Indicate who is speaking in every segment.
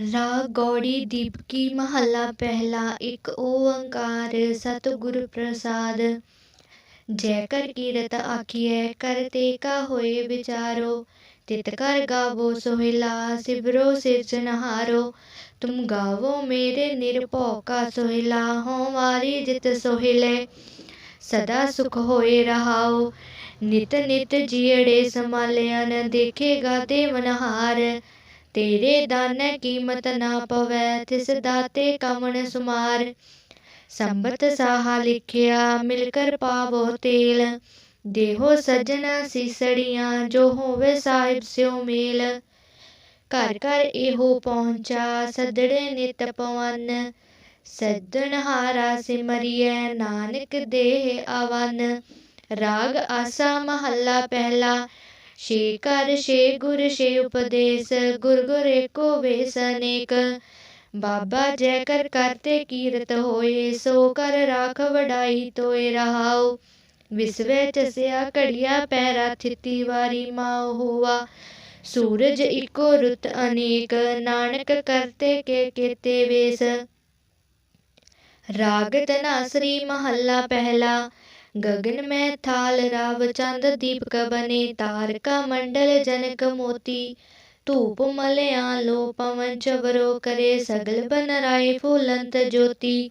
Speaker 1: रा गौड़ी दीपकी महला पहला एक ओंकार सतगुर प्रसाद। जयकर कीरत आखिए करते का होए विचारो? तित कर गावो सोहिला, सिबरो सिरजनहारो तुम गावो मेरे निरपौ का सोहिला, हो मारी जित सोहिले। सदा सुख होए रहाओ। नित नित जियड़े संभाले न देखेगा ते मनहार। ਤੇਰੇ ਦਾਨੈ ਕੀਮਤ ਨਾ ਪਵੈ, ਤਿਸ ਦਾਤੇ ਕਮਣ ਸੁਮਾਰ। ਸੰਬਤ ਸਾਹਾ ਲਿਖਿਆ ਮਿਲ ਕਰ ਪਾਵੋ ਤੇਲ। ਦੇਹੋ ਸਜਣ ਸੀਸੜੀਆਂ, ਜੋ ਹੋਵੇ ਸਾਹਿਬ ਸਿਉ ਮੇਲ। ਘਰ ਘਰ ਇਹੋ ਪਹੁੰਚਾ, ਸਦੜੇ ਨਿਤ ਪਵਨ। ਸੱਜਣ ਹਾਰਾ ਸਿਮਰਿਐ, ਨਾਨਕ ਦੇਹ ਆਵਨ। ਰਾਗ ਆਸਾ ਮਹੱਲਾ ਪਹਿਲਾ ਸ਼ੇ ਕਰ ਸ਼ੇ ਗੁਰ ਸ਼ੇ ਉਪਦੇਸ, ਗੁਰ ਗੁਰ ਏਕੋ ਵੇਸ ਅਨੇਕ। ਬਾਬਾ ਜੈ ਕਰ ਕਰਤੇ ਕੀਰਤ ਹੋਏ, ਸੋ ਕਰ ਰਾਖ ਵਡਾਈ ਤੋਏ ਰਹਾਉ। ਵਿਸਵੇ ਚਸਿਆ ਘੜੀਆ ਪੈਰਾ ਥਿਤੀ ਵਾਰੀ ਮਾਉ ਹੁਆ। ਸੂਰਜ ਇਕੋ ਰੁੱਤ ਅਨੇਕ, ਨਾਨਕ ਕਰਤੇ ਕੇ ਕੀਤੇ ਵੇਸ। ਰਾਗ ਤਨਾਸਰੀ ਮਹੱਲਾ ਪਹਿਲਾ गगन में थाल राव चंद दीपक बने तारका मंडल जनक मोती। धूप मलया लो पवन चवरो करे सगल बन राय फूलंत ज्योति।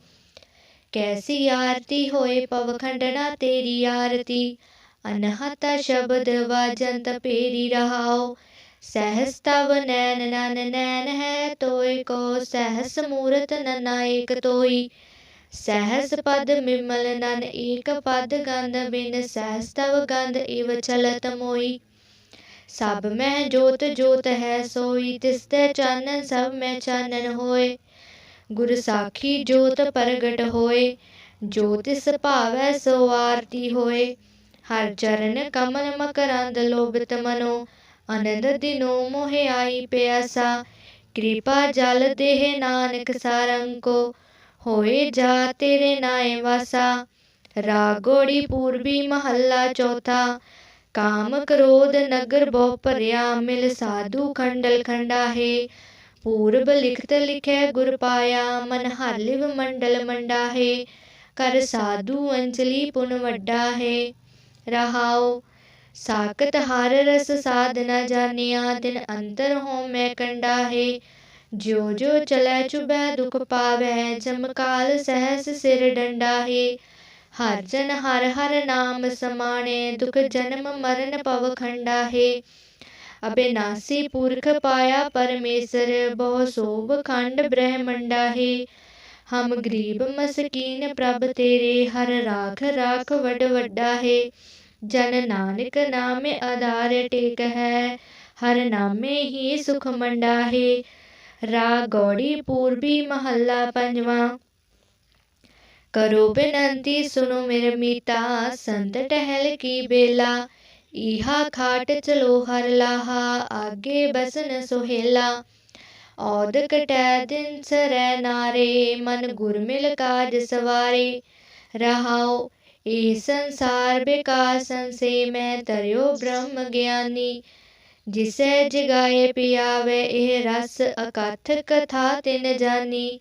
Speaker 1: कैसी आरती होए पवखंडना तेरी आरती। अनहता शब्द वाजंत पेरी रहाओ। सहस तव नैन नन नैन है तोय को, सहस मूरत ननायक तोई। ਸਹਸ ਪਦ ਮਿਮਲ ਨਨ, ਏਕ ਪਦ ਗੰਧ ਬਿਨ ਸਹਸ ਤਵ ਗੰਧ, ਇਵ ਚਲਤ ਮੋਈ। ਸਭ ਮੈਂ ਜੋਤ ਜੋਤ ਹੈ ਸੋਈ, ਤਿਸ ਤੇ ਚਾਨਣ ਸਭ ਮੈਂ ਚਾਨਣ ਹੋਏ। ਗੁਰ ਸਾਖੀ ਜੋਤ ਪ੍ਰਗਟ ਹੋਏ, ਜੋ ਤਿਸ ਭਾਵੈ ਸੋ ਆਰਤੀ ਹੋਏ। ਹਰ ਚਰਨ ਕਮਲ ਮਕਰੰਦ ਲੋਭਿਤ ਮਨੋ ਅਨੰਦ ਦਿਨੋ ਮੋਹਿ ਆਈ ਪਿਆਸਾ। ਕਿਰਪਾ ਜਲ ਦੇਹ ਨਾਨਕ ਸਾਰੰਕੋ ਹੋਏ ਜਾ ਤੇਰੇ ਨਾਏ ਵਾਸਾ। ਰਾਗੋੜੀ ਪੂਰਬੀ ਮਹੱਲਾ ਚੌਥਾ। ਕਾਮ ਕ੍ਰੋਧ ਨਗਰ ਬਹੁ ਭਰਿਆ, ਮਿਲ ਸਾਧੂ ਖੰਡਲ ਖੰਡਾਹੇ। ਪੂਰਬ ਲਿਖਤ ਲਿਖੈ ਗੁਰ ਪਾਇਆ, ਮਨ ਹਰਲਿਵ ਮੰਡਲ ਮੰਡਾ ਹੈ ਕਰ ਸਾਧੂ ਅੰਜਲੀ ਪੁਨ ਵੱਡਾ ਹੈ ਰਹਾਉ ਸਾਕਤ ਹਰ ਰਸ ਸਾਧਨਾ ਜਾਣਿਆ, ਦਿਨ ਅੰਤਰ ਹੋ ਮੈਂ ਕੰਡਾ ਹੈ ज्यो जो चलै चुभ दुख पावे, जमकाल सहस सिर डंडाहे। हर जन हर हर नाम समाने, दुख जन्म मरण पव खंडा हे अबिनासी पुरख पाया परमेश्वर बहु सोभ खंड ब्रह्मंडा है हम गरीब मसकीन प्रभ तेरे, हर राख राख वड वड्डा हे जन नानक नाम आधार टेक है हर नामे ही सुख मंडा है रागौड़ी पूर्वी महला पंजवा। करो बेनती सुनो मेरे मीता, संत टहल की बेला। इहा खाट चलो हर लाहा, आगे बसन सोहेला। औद कटै दिन सरै नारे, मन गुरमिल काज सवारे। रहाओ, ए संसार बेकार संसे, मैं तरयो ब्रह्म ज्ञानी। जिसे जगाए पियावे एह रस अकथ कथा तिन जानी।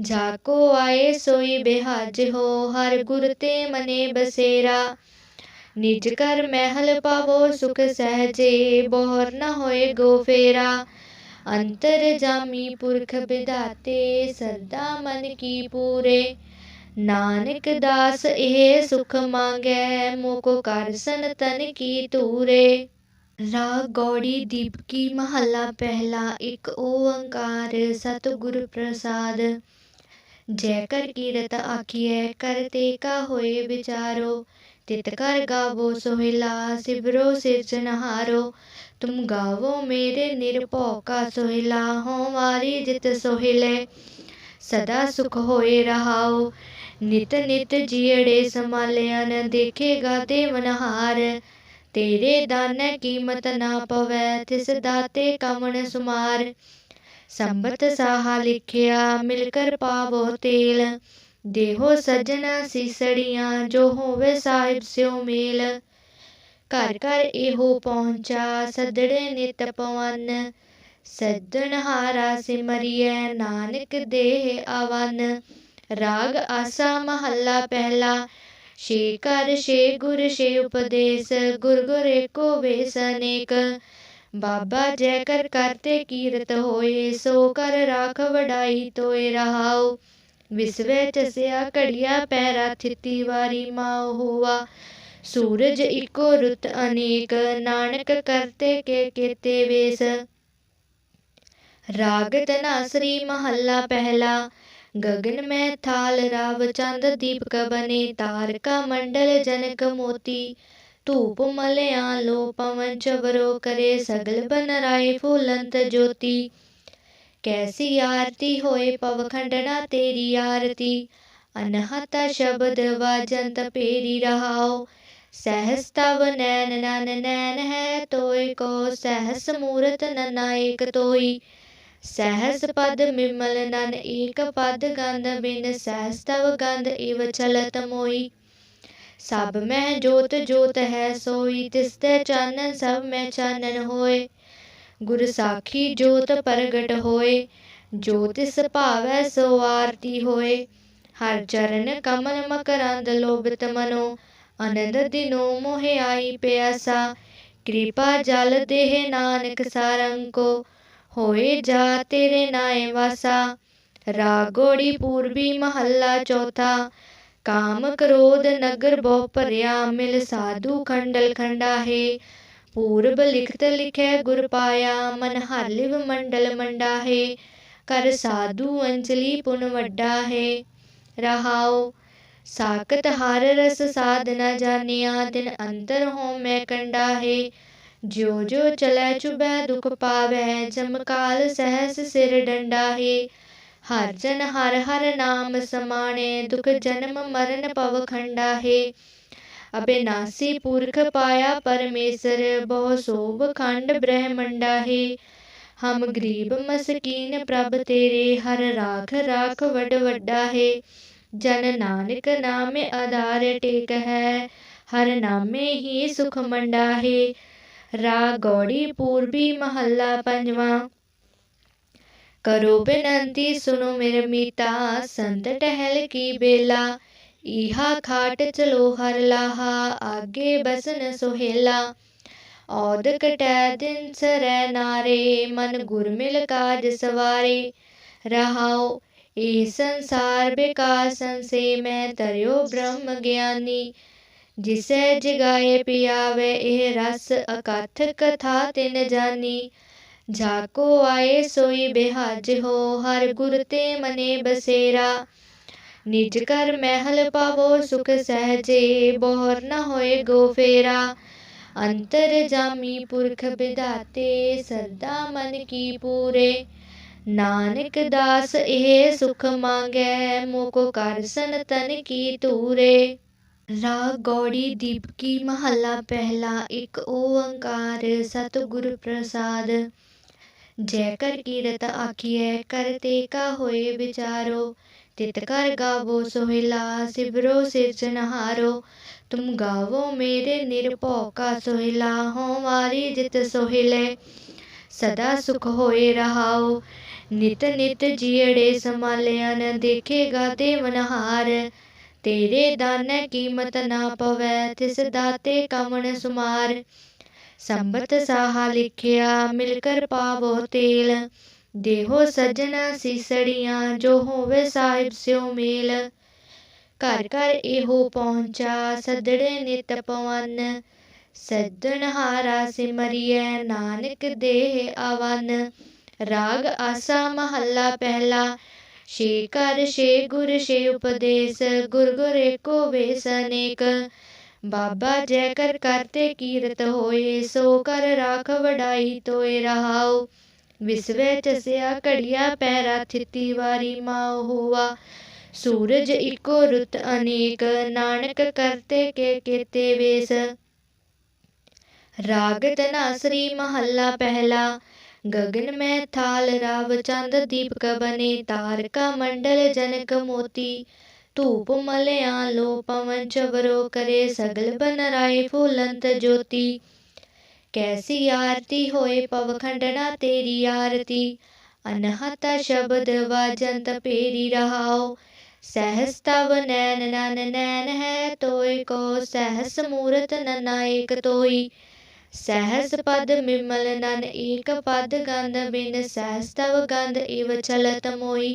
Speaker 1: जाको आए सोई बेहज हो, हर गुर ते मने बसेरा। निज कर महल पावो, सुख सहजे, बोहर न होए गो फेरा। अंतर जामी पुरख बिदाते, सदा मन की पूरे। नानक दास ए सुख मांगे, मोको कर सन तन की तूरे। रा गौड़ी दीपकी महला पहला एक ओंकार सतगुर प्रसाद। जय कर कीरत आखिए करते का होए विचारो? तित कर गावो सोहिला, सिबरो सिरजनहारो तुम गावो मेरे निरपौ का सोहिला, हो मारी जित सोहिले। सदा सुख होए रहाओ। नित नित जियड़े संभाले देखेगा ते मनहार। ਤੇਰੇ ਦਾਨੈ ਕੀਮਤ ਨਾ ਪਵੈ, ਤਿਸ ਦਾਤੇ ਕਮਣ ਸੁਮਾਰ। ਸੰਬਤ ਸਾਹਾ ਲਿਖਿਆ ਮਿਲ ਕਰ ਪਾਵੋ ਤੇਲ। ਦੇਹੋ ਸਜਣ ਸੀਸੜੀਆਂ, ਜੋ ਹੋਵੇ ਸਾਹਿਬ ਸਿਉ ਮੇਲ। ਘਰ ਘਰ ਇਹੋ ਪਹੁੰਚਾ, ਸਦੜੇ ਨਿਤ ਪਵਨ। ਸੱਜਣਹਾਰਾ ਸਿਮਰਿਐ, ਨਾਨਕ ਦੇਹ ਆਵਨ। ਰਾਗ ਆਸਾ ਮਹੱਲਾ ਪਹਿਲਾ ਸ਼ੇ ਕਰ ਸ਼ੇ ਗੁਰ, ਸ਼ੇ ਉਪਦੇਸ, ਗੁਰ ਗੁਰ ਏਕੋ ਵੇਸ ਅਨੇਕ। ਬਾਬਾ ਜੈ ਕਰ ਕਰਤੇ ਕੀਰਤ ਹੋਏ, ਸੋ ਕਰ ਰਾਖ ਵਡਾਈ ਤੋਏ ਰਹਾਉ। ਵਿਸਵੇ ਚਸਿਆ ਘੜੀਆ ਪੈਰਾ ਥਿਤੀ ਵਾਰੀ ਮਾਉ ਹੋਆ। ਸੂਰਜ ਇਕੋ ਰੁੱਤ ਅਨੇਕ, ਨਾਨਕ ਕਰਤੇ ਕੇ ਕੀਤੇ ਵੇਸ। ਰਾਗ ਤਨਾਸਰੀ ਮਹੱਲਾ ਪਹਿਲਾ ਗगन में थाल राव चंद दीपक बने तारका मंडल जनक मोती। धूप मलया लो पवन चवरो करे सगल बन राय फूलंत ज्योति। कैसी आरती होए पवखंडना तेरी आरती। अनहता शब्द वाजंत पेरी रहाओ। सहस तव नैन नन नैन है तोय को, सहस मूरत ननायक तोई। सहस पद विमल नन एक पद गंध बिन सहस तव गंध इव चलत मोई सब में जोत जोत है, सोई तिसते चानन सब में चानन होए। गुर साखी जोत प्रगट होए, ज्योतिष भावै सो आरती होए। हर चरण कमल मकरंद लोभित मनो, आनंद दिनो मोहे आई प्यासा। कृपा जल देह नानक सारंग को ਹੋਏ ਜਾ ਤੇਰੇ ਨਾਏ ਵਾਸਾ। ਰਾਗੋੜੀ ਪੂਰਬੀ ਮਹੱਲਾ ਚੌਥਾ। ਕਾਮ ਕ੍ਰੋਧ ਨਗਰ ਬਹੁ ਭਰਿਆ, ਮਿਲ ਸਾਧੂ ਖੰਡਲ ਖੰਡਾਹੇ। ਪੂਰਬ ਲਿਖਤ ਲਿਖੈ ਗੁਰ ਪਾਇਆ, ਮਨ ਹਾਲਿਵ ਮੰਡਲ ਮੰਡਾ ਹੈ ਕਰ ਸਾਧੂ ਅੰਜਲੀ ਪੁਨ ਵੱਡਾ ਹੈ ਰਹਾਉ ਸਾਕਤ ਹਰ ਰਸ ਸਾਧਨਾ ਜਾਣਿਆ, ਦਿਨ ਅੰਤਰ ਹੋ ਮੈਂ ਕੰਡਾ ਹੈ जो जो चलै चुभ दुख पावे, जमकाल सहस सिर डंडा हे हर जन हर हर नाम समाने, दुख जन्म मरण पव खंडा हे अबिनासी पुरख पाया परमेश्वर बहु सोभ खंड ब्रह्मंडा हे हम गरीब मसकीन प्रभ तेरे, हर राख राख वड वड्डा हे जन नानक नाम आधार टेक है हर नामे ही सुख मंडा है ਰਾਗੌੜੀ ਪੂਰਬੀ ਮਹੱਲਾ ਪੰਜਵਾਂ ਕਰੋ ਬੇਨੰਤੀ ਸੁਨੋ ਮੇਰੇ ਮੀਤਾ ਸੰਤ ਟਹਿਲ ਕੀ ਬੇਲਾ ਇਹਾ ਖਾਟ ਚਲੋ ਹਰ ਲਾਹਾ ਆਗੇ ਬਸਨ ਸੁਹੇਲਾ ਔਦ ਕਟੈ ਦਿਨ ਸਰੈ ਨਾਰੇ ਮਨ ਗੁਰ ਮਿਲ ਕਾਜ ਸਵਾਰੇ ਰਹਾਓ ਇਹ ਸੰਸਾਰ ਬਿਕਾਸਨ ਸੇ ਮੈਂ ਤਰਿਓ ਬ੍ਰਹਮ ਗਿਆਨੀ जिसे जगाए पियावे ए रस अकथ कथा तिन जानी। जाको आए सोई बेहज हो, हर गुर ते मने बसेरा। निज कर महल पावो सुख सहजे, बोहर न होए गो फेरा। अंतर जामी पुरख बिदाते, सदा मन की पूरे। नानक दास ए सुख मांगे, मोको कर सन तन की तूरे। रा गौड़ी दीपकी महला पहला एक ओंकार सतगुर प्रसाद। जय कर कीरत आखिए करते का होए विचारो? तित कर गावो सोहिला, सिबरो सिरजनहारो तुम गावो मेरे निरपौ का सोहिला, हो मारी जित सोहिले। सदा सुख होए रहाओ, नित नित जियड़े समाले न देखेगा देवनहार ਤੇਰੇ ਦਾਨੈ ਕੀਮਤ ਨਾ ਪਵੈ, ਤਿਸ ਦਾਤੇ ਕਮਣ ਸੁਮਾਰ। ਸੰਬਤ ਸਾਹਾ ਲਿਖਿਆ ਮਿਲ ਕਰ ਪਾਵੋ ਤੇਲ। ਦੇਹੋ ਸਜਣਾ ਸੀਸੜੀਆਂ, ਜੋ ਹੋਵੇ ਸਾਹਿਬ ਸਿਉ ਮੇਲ। ਘਰ ਘਰ ਇਹੋ ਪਹੁੰਚਾ, ਸਦੜੇ ਨਿਤ ਪਵਨ। ਸੱਜਣ ਹਾਰਾ ਸਿਮਰਿਐ, ਨਾਨਕ ਦੇਹ ਆਵਨ। ਰਾਗ ਆਸਾ ਮਹੱਲਾ ਪਹਿਲਾ ਸ਼ੇ ਕਰ ਸ਼ੇ ਗੁਰ, ਸ਼ੇ ਉਪਦੇਸ, ਗੁਰ ਗੁਰ ਏਕੋ ਵੇਸ ਅਨੇਕ। ਬਾਬਾ ਜੈ ਕਰ ਕਰਤੇ ਕੀਰਤ ਹੋਏ, ਸੋ ਕਰ ਰਾਖ ਵਡਾਈ ਤੋਏ ਰਹਾਉ। ਵਿਸਵੇ ਚਸਿਆ ਘੜੀਆ ਪੈਰਾ ਥਿਤੀ ਵਾਰੀ ਮਾਉ ਹੋਆ। ਸੂਰਜ ਇਕੋ ਰੁੱਤ ਅਨੇਕ, ਨਾਨਕ ਕਰਤੇ ਕੇ ਕੀਤੇ ਵੇਸ। ਰਾਗ ਤਨਾਸਰੀ ਮਹੱਲਾ ਪਹਿਲਾ गगन में थाल राव चंद दीपक बने तारका मंडल जनक मोती। धूप मलया लो पवन चबरो करे सगल बनराए फूलंत ज्योति। कैसी आरती होए पवखंडना तेरी आरती। अनहता शब्द वाजंत पेरी रहाओ। सहस्ताव नैन नन नैन है तोय को, सहस मूरत ननायक तोई। सहस पद विमल नन एक पद गंध बिन सहस तव गंध इव चलत मोई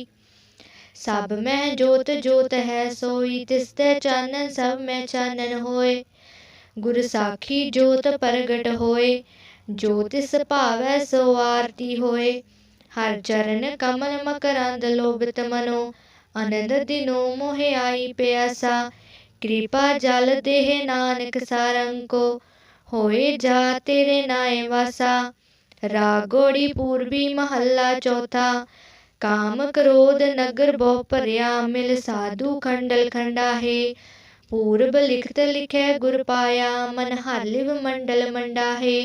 Speaker 1: सब मैं जोत जोत है सोई तिसते चानन सब मैं चानन होए ਗੁਰ ਸਾਖੀ ਜੋਤ ਪ੍ਰਗਟ ਹੋਏ, ਜੋ ਤਿਸ ਭਾਵੈ ਸੋ ਆਰਤੀ ਹੋਏ। ਹਰ ਚਰਨ ਕਮਲ ਮਕਰੰਦ ਲੋਭਿਤ ਮਨੋ ਅਨੰਦ ਦਿਨੋ ਮੋਹਿ ਆਈ ਪਿਆਸਾ। ਕਿਰਪਾ ਜਲ ਦੇਹ ਨਾਨਕ ਸਾਰੰਗ ਕੋ ਹੋਏ ਜਾ ਤੇਰੇ ਨਾਏ ਵਾਸਾ, ਰਾਗੋੜੀ ਪੂਰਬੀ ਮਹੱਲਾ ਚੌਥਾ, ਕਾਮ ਕ੍ਰੋਧ ਨਗਰ ਬਹੁ ਭਰਿਆ, ਮਿਲ ਸਾਧੂ ਖੰਡਲ ਖੰਡਾ ਹੈ ਪੂਰਬ ਲਿਖਤ ਲਿਖੈ ਗੁਰ ਪਾਇਆ, ਮਨ ਹਾਲਿਵ ਮੰਡਲ ਮੰਡਾ ਹੈ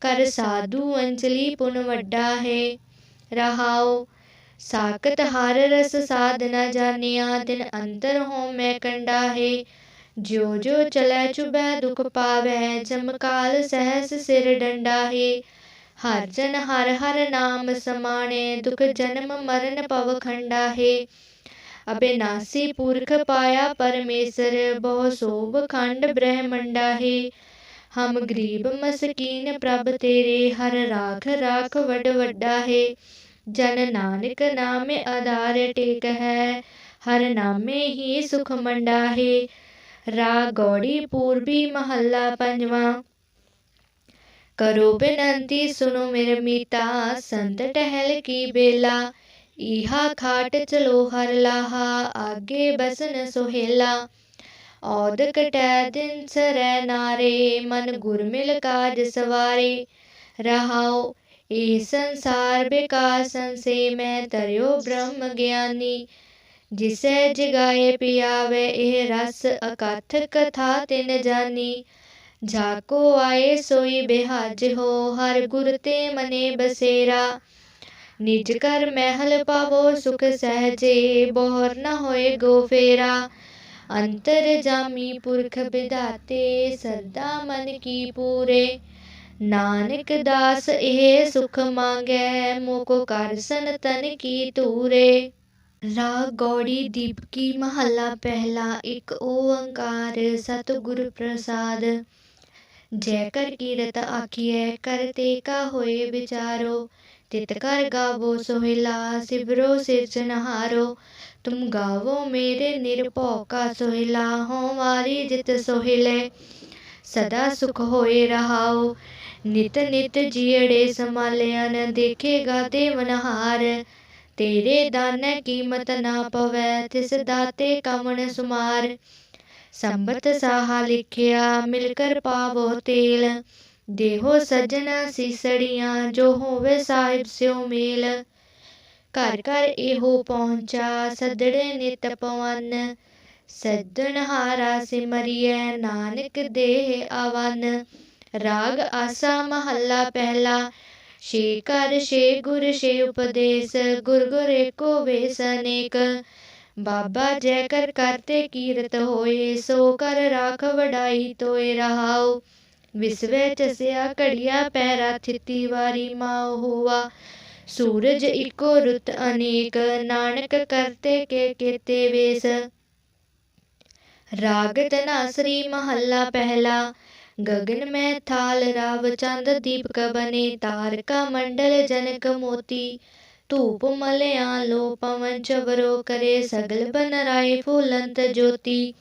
Speaker 1: ਕਰ ਸਾਧੂ ਅੰਜਲੀ ਪੁਨ ਵੱਡਾ ਹੈ ਰਹਾਉ ਸਾਕਤ ਹਰ ਰਸ ਸਾਧਨਾ ਜਾਣਿਆ, ਦਿਨ ਅੰਤਰ ਹੋ ਮੈਂ ਕੰਡਾ ਹੈ जो जो चलै चुबै दुख पावै जमकाल सहस सिर डंडा हे हर जन हर हर नाम समाणे दुख जन्म मरण पव खंडा हे अबिनासी पुरख पाया परमेश्वर बहु सोभ खंड ब्रह्मंडा हे हम गरीब मसकीन प्रभ तेरे, हर राख राख वड वड्डा है जन नानक नाम आधार टेक है हर नामे ही सुख मंडा है रा गौड़ी पूर्वी महल्ला पंजवा। करो बिनती सुनो मेरे मीता, संत टहल की बेला। इहा खाट चलो हर लाहा, आगे बसन सोहेला। औद कटै दिन सरै नारे, मन गुरमिल काज सवारे। रहाओ, ए संसार बेकार संसे, मैं तरयो ब्रह्म ज्ञानी। ਜਿਸੈ ਜਗਾਏ ਪਿਆਵੇ, ਇਹ ਰਸ ਅਕਥ ਕਥਾ ਤਿਨ ਜਾਨੀ। ਜਾਕੋ ਆਏ ਸੋਈ ਬਿਹਾਜ ਹੋ, ਹਰ ਗੁਰ ਤੇ ਮਨੇ ਬਸੇਰਾ। ਨਿਜ ਕਰ ਮਹਿਲ ਪਾਵੋ, ਸੁਖ ਸਹਜੇ, ਬੋਹਰ ਨ ਹੋਏ ਗੋ ਫੇਰਾ। ਅੰਤਰ ਜਾਮੀ ਪੁਰਖ ਵਿਦਾਤੇ ਸਦਾ ਮਨ ਕੀ ਪੂਰੇ। ਨਾਨਕ ਦਾਸ ਇਹ ਸੁਖ ਮੰਗੈ, ਮੋਕੋ ਕਰ ਸਨ ਤਨ ਕੀ ਤੂਰੇ रा गौड़ी दीपकी महला पहला एक ओंकार सतगुर प्रसाद। जय कर कीरत आखिए करते का होए विचारो? तित कर गावो सोहिला, सिबरो सिरजनहारो तुम गावो मेरे निरपौ का सोहिला, हो मारी जित सोहिले। सदा सुख होए रहाओ, नित नित जियड़े समालिया न देखेगा देवनहार ਤੇਰੇ ਦਾਨੈ ਕੀਮਤ ਨਾ ਪਵੇ, ਤਿਸ ਦਾਤੇ ਕਮਣ ਸੁਮਾਰ। ਸੰਬਤ ਸਾਹਾ ਲਿਖਿਆ ਮਿਲ ਕਰ ਪਾਵੋ ਤੇਲ। ਦੇਹੋ ਸਜਣਾ ਸੀਸੜੀਆਂ, ਜੋ ਹੋਵੇ ਸਾਹਿਬ ਸਿਉ ਮੇਲ। ਘਰ ਘਰ ਇਹੋ ਪਹੁੰਚਾ, ਸਦੜੇ ਨਿਤ ਪਵਨ। ਸੱਜਣ ਹਾਰਾ ਸਿਮਰਿਐ, ਨਾਨਕ ਦੇਹ ਆਵਨ। ਰਾਗ ਆਸਾ ਮਹੱਲਾ ਪਹਿਲਾ ਸ਼ੇ ਕਰ ਸ਼ੇ ਗੁਰ ਸ਼ੇ ਉਪਦੇਸ਼, ਗੁਰ ਗੁਰ ਏਕੋ ਵੇਸ ਅਨੇਕ। ਬਾਬਾ ਜੈ ਕਰ ਕਰਤੇ ਕੀਰਤ ਹੋਏ, ਸੋ ਕਰ ਰਾਖ ਵਡਾਈ ਤੋਏ ਰਹਾਓ ਵਿਸਵੇ ਚਸਿਆ ਘੜੀਆ ਪੈਰਾ ਥਿਤੀ ਵਾਰੀ ਮਾਉ ਹੋਆ। ਸੂਰਜ ਇਕੋ ਰੁੱਤ ਅਨੇਕ, ਨਾਨਕ ਕਰਤੇ ਕੇ ਕੀਤੇ ਵੇਸ। ਰਾਗ ਤਨਾਸਰੀ ਮਹੱਲਾ ਪਹਿਲਾ ਗगन में थाल राव चंद दीपक बने तारका मंडल जनक मोती। धूप मलया लो पवन चवरो करे सगल बन राय फूलंत ज्योति।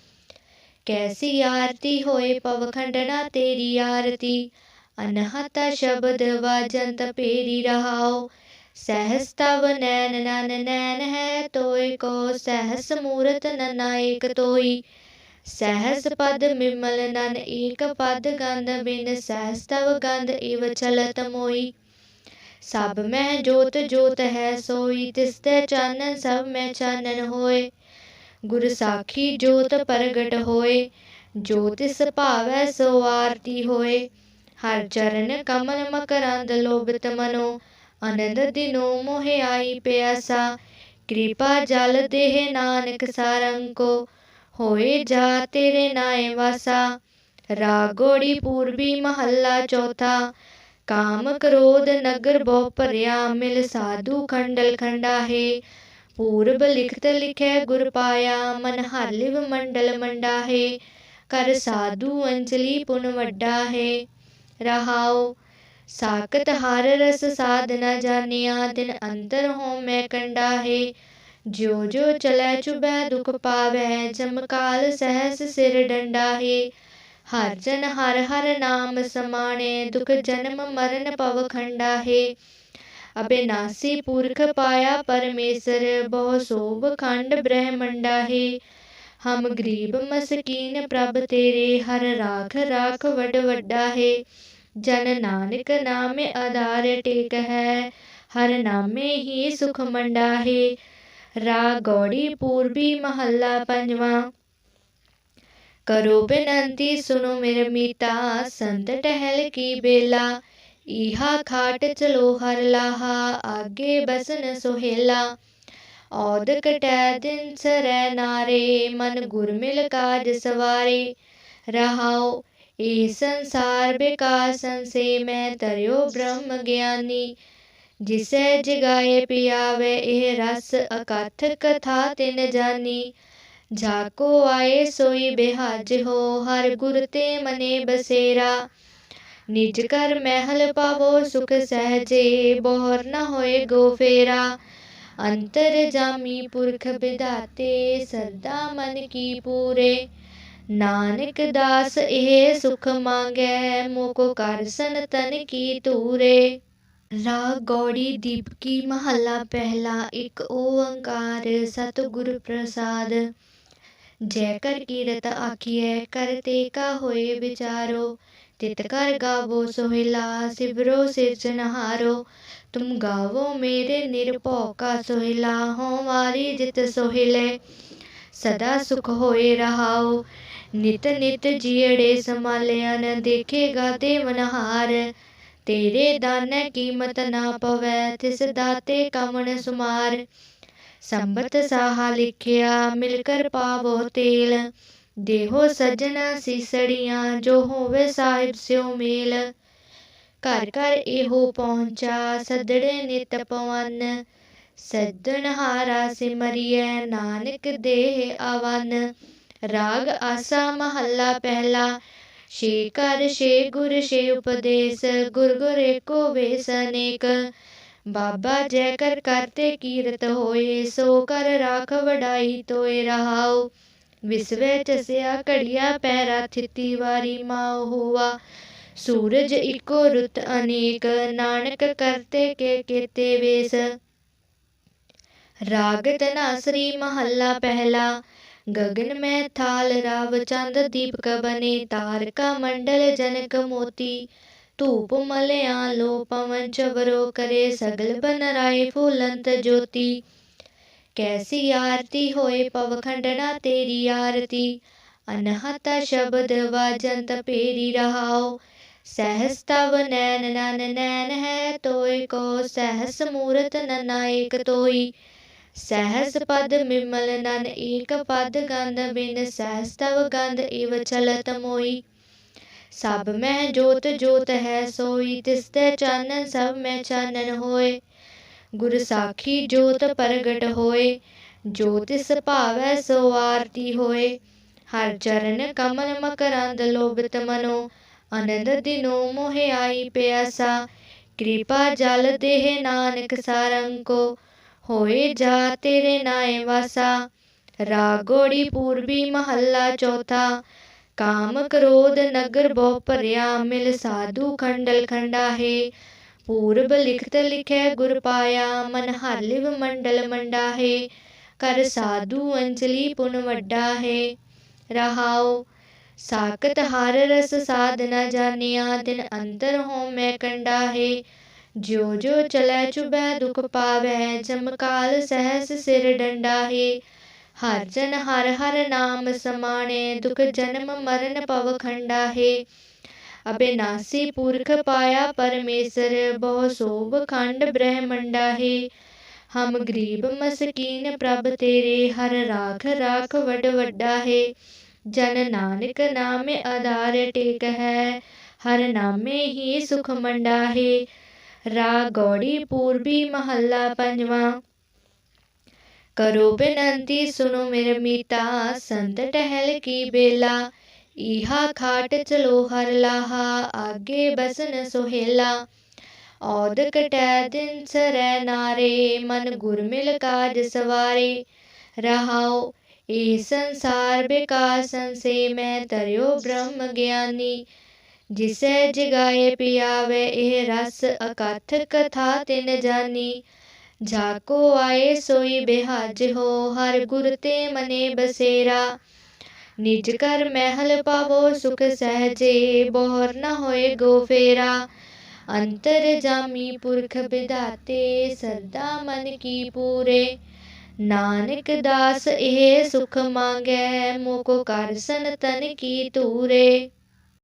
Speaker 1: कैसी आरती होए पवखंडना तेरी आरती। अनहता शब्द वाजंत पेरी रहाओ। सहस तव नैन नन नैन है तोय को, सहस मूरत ननायक तोई। सहस पद विमल नन एक पद गंध बिन सहस तव गंध इव चलत मोई सब मैं जोत जोत है सोई तिसते चानन सब मैं चानन होए ਗੁਰ ਸਾਖੀ ਜੋਤ ਪ੍ਰਗਟ ਹੋਏ, ਜੋ ਤਿਸ ਭਾਵੈ ਸੋ ਆਰਤੀ ਹੋਏ। ਹਰ ਚਰਨ ਕਮਲ ਮਕਰੰਦ ਲੋਭਿਤ ਮਨੋ ਅਨੰਦ ਦਿਨੋ ਮੋਹਿ ਆਈ ਪਿਆਸਾ। ਕਿਰਪਾ ਜਲ ਦੇਹ ਨਾਨਕ ਸਾਰੰਕੋ ਹੋਏ ਜਾ ਤੇਰੇ ਨਾਏ ਵਾਸਾ। ਰਾਗੋੜੀ ਪੂਰਬੀ ਮਹੱਲਾ ਚੌਥਾ। ਕਾਮ ਕ੍ਰੋਧ ਨਗਰ ਬਹੁ ਭਰਿਆ, ਮਿਲ ਸਾਧੂ ਖੰਡਲ ਖੰਡਾ ਹੈ ਪੂਰਬ ਲਿਖਤ ਲਿਖੈ ਗੁਰ ਪਾਇਆ, ਮਨ ਹਾਲਿਵ ਮੰਡਲ ਮੰਡਾ ਹੈ ਕਰ ਸਾਧੂ ਅੰਜਲੀ ਪੁਨ ਵੱਡਾ ਹੈ ਰਹਾਉ ਸਾਕਤ ਹਰ ਰਸ ਸਾਧ ਨ ਜਾਣਿਆ, ਦਿਨ ਅੰਤਰ ਹੋ ਮੈਂ ਕੰਡਾ ਹੈ जो जो चलै चुबै दुख पावै जमकाल सहस सिर डंडा हे हर जन हर हर नाम समाने, दुख जन्म मरण पव खंडा हे अबिनासी पुरख पाया परमेश्वर बहु सोभ खंड ब्रह्मंडा हे हम गरीब मसकीन प्रभ तेरे, हर राख राख वड वड्डा हे जन नानक नामे आधार टेक है हर नामे ही सुख मंडा है रा गौड़ी पूर्वी महल्ला पंजवा करो बिनती सुनो मेरे मीता, संत टहल की बेला। इहा खाट चलो हर लाहा, आगे बसन सोहेला। औद कटै दिन सरै नारे, मन गुरमिल काज सवारे। रहाओ, ए संसार बेकार संसे, मैं तरयो ब्रह्म ज्ञानी। जिसे जगाए पियावे ए रस अकथ कथा तिन जानी। जाको आए सोई बेहज हो, हर गुर ते मने बसेरा। निज कर महल पावो सुख सहजे, बोहर न होए गो फेरा। अंतर जामी पुरख बिदाते, सदा मन की पूरे। नानक दास ए सुख मांगे, मोको कर सन तन की तूरे। रा गौरी दीपकी महला पहला एक ओंकार सतगुर प्रसाद। जय कर कीरत आखिए करते का होए बिचारो तित कर गावो सोहिला, सिबरो सिरजनहारो तुम गावो मेरे निरपौ का सोहिला, हो वारी जित सोहिले। सदा सुख होए रहाओ। नित नित जियड़े समालिया न देखेगा देवनहार ਤੇਰੇ ਦਾਨੈ ਕੀਮਤ ਨਾ ਪਵੈ, ਤਿਸ ਦਾਤੇ ਕਮਣ ਸੁਮਾਰ। ਸੰਬਤ ਸਾਹਾ ਲਿਖਿਆ ਮਿਲ ਕਰ ਪਾਵੋ ਤੇਲ। ਦੇਹੋ ਸਜਣਾ ਸੀਸੜੀਆਂ, ਜੋ ਹੋਵੇ ਸਾਹਿਬ ਸਿਉ ਮੇਲ। ਘਰ ਘਰ ਇਹੋ ਪਹੁੰਚਾ, ਸਦੜੇ ਨਿਤ ਪਵਨ। ਸੱਜਣ ਹਾਰਾ ਸਿਮਰਿਐ, ਨਾਨਕ ਦੇਹ ਆਵਨ। ਰਾਗ ਆਸਾ ਮਹੱਲਾ ਪਹਿਲਾ ਸ਼ੇ ਕਰ ਸ਼ੇ ਗੁਰ ਸ਼ੇ ਉਪਦੇਸ, ਗੁਰ ਗੁਰ ਏਕੋ ਵੇਸ ਅਨੇਕ। ਬਾਬਾ ਜੈ ਕਰ ਕਰਤੇ ਕੀਰਤ ਹੋਏ, ਸੋ ਕਰ ਰਾਖ ਵਡਾਈ ਤੋਏ ਰਹਾਉ। ਵਿਸਵੇ ਚਸਿਆ ਘੜੀਆ ਪੈਰਾ ਥਿਤੀ ਵਾਰੀ ਮਾਉ ਹੋਆ। ਸੂਰਜ ਇੱਕੋ ਰੁੱਤ ਅਨੇਕ, ਨਾਨਕ ਕਰਤੇ ਕੇ ਕੀਤੇ ਵੇਸ। ਰਾਗ ਤਨਾਸਰੀ ਮਹੱਲਾ ਪਹਿਲਾ ਗगन में थाल राव चंद दीपक बने तारका मंडल जनक मोती। धूप मलया लो पवन चवरो करे सगल बन राय फूलंत ज्योति। कैसी आरती होए पव खंडना तेरी आरती। अनहता शब्द वाजंत पेरी रहाओ। सहस तव नैन नन नैन है तोय को, सहस मूरत ननायक तोई। सहस पद विमल नन एक पद गंध बिन सहस तव गंध इव चलत मोई सब में जोत जोत है सोई तिसते चानन सब में चानन होए गुर साखी जोत प्रगट होए ज्योतिष भावै सो आरती होए हर चरण कमल मकरंद लोभित मनो आनंद दिनो मोहे आई प्यासा कृपा जल देह नानक सारंग को ਹੋਏ ਜਾ ਤੇਰੇ ਨਾਏ ਵਾਸਾ। ਰਾਗੋੜੀ ਪੂਰਬੀ ਮਹੱਲਾ ਚੌਥਾ। ਕਾਮ ਕ੍ਰੋਧ ਨਗਰ ਬਹੁ ਭਰਿਆ, ਮਿਲ ਸਾਧੂ ਖੰਡਲ ਖੰਡਾ ਹੈ ਪੂਰਬ ਲਿਖਤ ਲਿਖੈ ਗੁਰ ਪਾਇਆ, ਮਨ ਹਾਲਿਵ ਮੰਡਲ ਮੰਡਾ ਹੈ ਕਰ ਸਾਧੂ ਅੰਜਲੀ ਪੁਨ ਵੱਡਾ ਹੈ ਰਹਾਉ ਸਾਕਤ ਹਰ ਰਸ ਸਾਧ ਨ ਜਾਣਿਆ, ਦਿਨ ਅੰਤਰ ਹੋ ਮੈਂ ਕੰਡਾ ਹੈ जो जो चलै चुबै दुख पावै जमकाल सहस सिर डंडा हे हर जन हर हर नाम समाने, दुख जन्म मरण पव खंडा हे अबिनासी पुरख पाया परमेश्वर बहु सोभ खंड ब्रह्मंडा हे हम गरीब मस्कीन प्रभ तेरे, हर राख राख वड वड्डा हे जन नानक नाम आधार टेक है हर नामे ही सुख मंडा है रा गौड़ी पूर्वी महल्ला पंजवा करो बिनती सुनो मेरे मीता, संत टहल की बेला। इहा खाट चलो हर लाहा, आगे बसन सोहेला। औद कटै दिन सरै नारे, मन गुरमिल काज सवारे। रहाओ, ए संसार बेकार संसे, मैं तरयो ब्रह्म ज्ञानी। जिसे जगाए पियावे ए रस अकथ कथा तिन जानी। जाको आए सोई बेहज हो, हर गुर ते मने बसेरा। निज कर महल पावो, सुख सहजे, बोहर न होए गो फेरा। अंतर जामी पुरख बिदाते, सदा मन की पूरे। नानक दास ए सुख मांगे, मोको कर सन तन की तूरे।